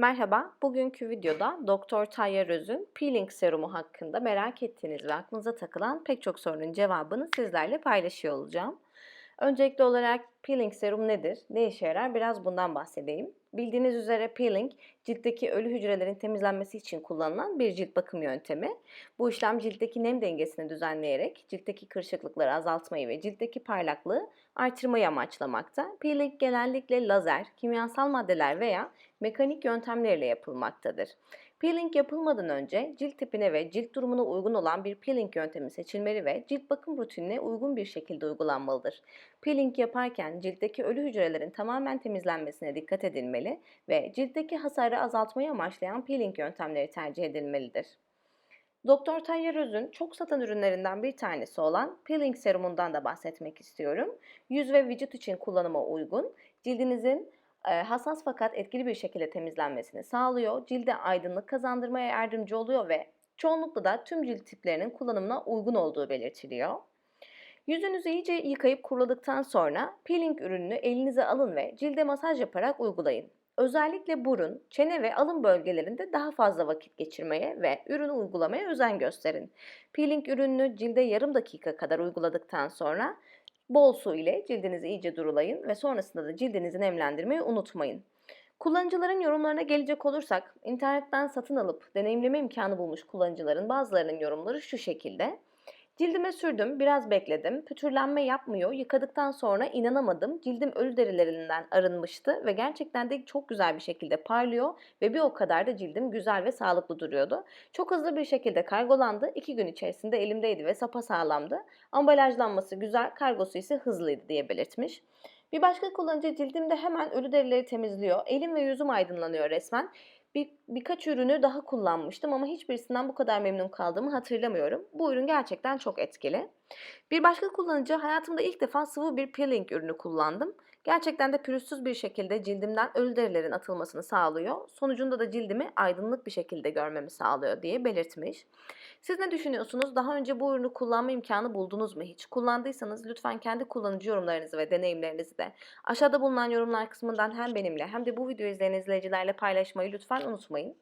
Merhaba, bugünkü videoda Doktor Tayyar Öz'ün peeling serumu hakkında merak ettiğiniz ve aklınıza takılan pek çok sorunun cevabını sizlerle paylaşıyor olacağım. Öncelikli olarak peeling serum nedir, ne işe yarar biraz bundan bahsedeyim. Bildiğiniz üzere peeling, ciltteki ölü hücrelerin temizlenmesi için kullanılan bir cilt bakım yöntemi. Bu işlem ciltteki nem dengesini düzenleyerek ciltteki kırışıklıkları azaltmayı ve ciltteki parlaklığı artırmayı amaçlamakta. Peeling genellikle lazer, kimyasal maddeler veya mekanik yöntemlerle yapılmaktadır. Peeling yapılmadan önce cilt tipine ve cilt durumuna uygun olan bir peeling yöntemi seçilmeli ve cilt bakım rutinine uygun bir şekilde uygulanmalıdır. Peeling yaparken ciltteki ölü hücrelerin tamamen temizlenmesine dikkat edilmeli ve ciltteki hasarı azaltmayı amaçlayan peeling yöntemleri tercih edilmelidir. Doktor Tayyar Öz'ün çok satan ürünlerinden bir tanesi olan peeling serumundan da bahsetmek istiyorum. Yüz ve vücut için kullanıma uygun, cildinizin e, hassas fakat etkili bir şekilde temizlenmesini sağlıyor, cilde aydınlık kazandırmaya yardımcı oluyor ve çoğunlukla da tüm cilt tiplerinin kullanımına uygun olduğu belirtiliyor. Yüzünüzü iyice yıkayıp kuruladıktan sonra peeling ürününü elinize alın ve cilde masaj yaparak uygulayın. Özellikle burun, çene ve alın bölgelerinde daha fazla vakit geçirmeye ve ürünü uygulamaya özen gösterin. Peeling ürününü cilde yarım dakika kadar uyguladıktan sonra bol su ile cildinizi iyice durulayın ve sonrasında da cildinizi nemlendirmeyi unutmayın. Kullanıcıların yorumlarına gelecek olursak, internetten satın alıp deneyimleme imkanı bulmuş kullanıcıların bazılarının yorumları şu şekilde. Cildime sürdüm, biraz bekledim. Pütürlenme yapmıyor. Yıkadıktan sonra inanamadım. Cildim ölü derilerinden arınmıştı ve gerçekten de çok güzel bir şekilde parlıyor ve bir o kadar da cildim güzel ve sağlıklı duruyordu. Çok hızlı bir şekilde kargolandı. İki gün içerisinde elimdeydi ve sapasağlamdı. Ambalajlanması güzel, kargosu ise hızlıydı diye belirtmiş. Bir başka kullanıcı cildimde hemen ölü derileri temizliyor. Elim ve yüzüm aydınlanıyor resmen. Bir, birkaç ürünü daha kullanmıştım ama hiçbirisinden bu kadar memnun kaldığımı hatırlamıyorum. Bu ürün gerçekten çok etkili. Bir başka kullanıcı hayatımda ilk defa sıvı bir peeling ürünü kullandım. Gerçekten de pürüzsüz bir şekilde cildimden ölü derilerin atılmasını sağlıyor. Sonucunda da cildimi aydınlık bir şekilde görmemi sağlıyor diye belirtmiş. Siz ne düşünüyorsunuz? Daha önce bu ürünü kullanma imkanı buldunuz mu hiç? Kullandıysanız lütfen kendi kullanıcı yorumlarınızı ve deneyimlerinizi de aşağıda bulunan yorumlar kısmından hem benimle hem de bu videoyu izleyen izleyicilerle paylaşmayı lütfen unutmayın.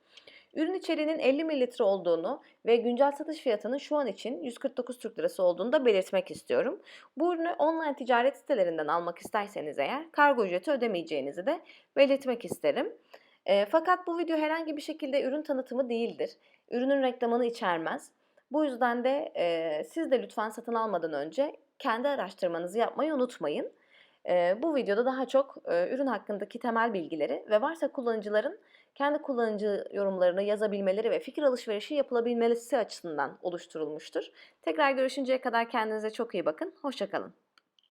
Ürün içeriğinin 50 mililitre olduğunu ve güncel satış fiyatının şu an için 149 Türk Lirası olduğunu da belirtmek istiyorum. Bu ürünü online ticaret sitelerinden almak isterseniz eğer kargo ücreti ödemeyeceğinizi de belirtmek isterim. E, fakat bu video herhangi bir şekilde ürün tanıtımı değildir. Ürünün reklamını içermez. Bu yüzden de e, siz de lütfen satın almadan önce kendi araştırmanızı yapmayı unutmayın. Bu videoda daha çok ürün hakkındaki temel bilgileri ve varsa kullanıcıların kendi kullanıcı yorumlarını yazabilmeleri ve fikir alışverişi yapılabilmesi açısından oluşturulmuştur. Tekrar görüşünceye kadar kendinize çok iyi bakın. Hoşçakalın.